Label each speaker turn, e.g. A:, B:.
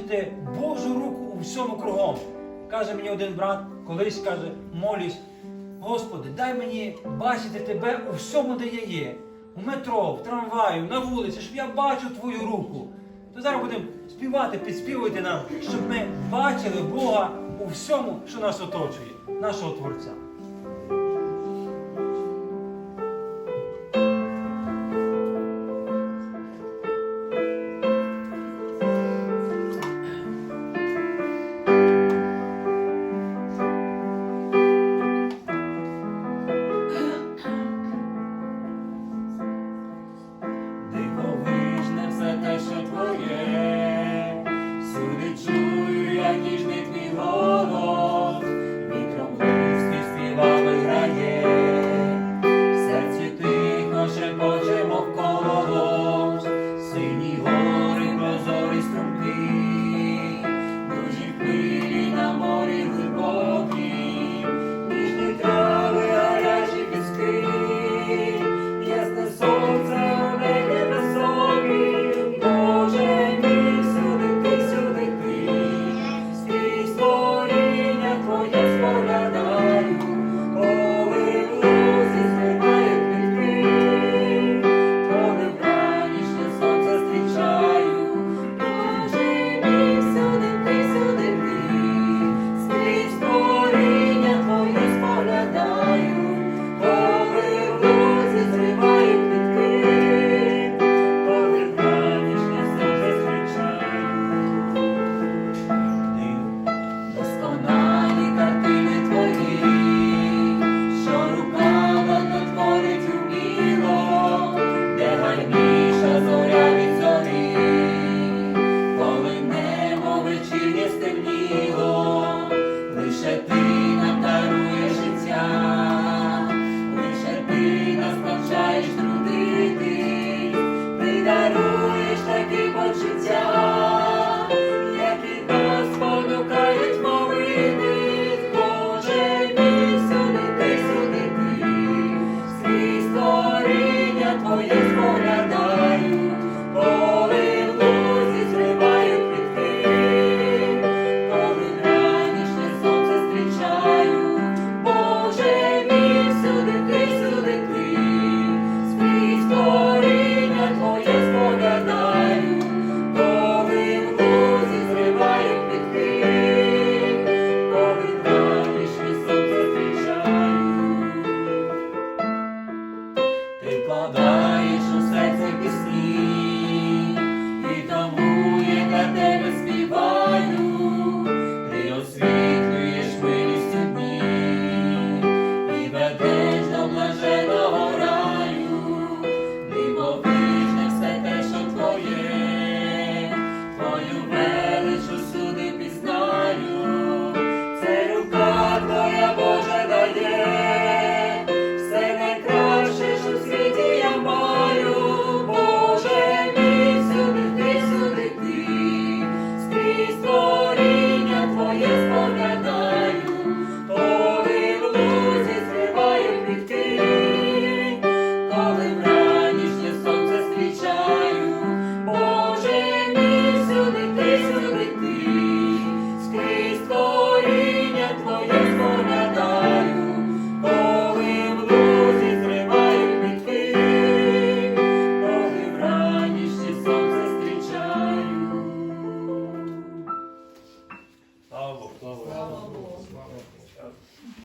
A: бачити Божу руку у всьому кругом. Каже мені один брат, колись каже, молюсь, Господи, дай мені бачити Тебе у всьому, де я є. У метро, в трамваю, на вулиці, щоб я бачу твою руку. То зараз будемо співати, підспівуйте нам, щоб ми бачили Бога у всьому, що нас оточує, нашого Творця. God,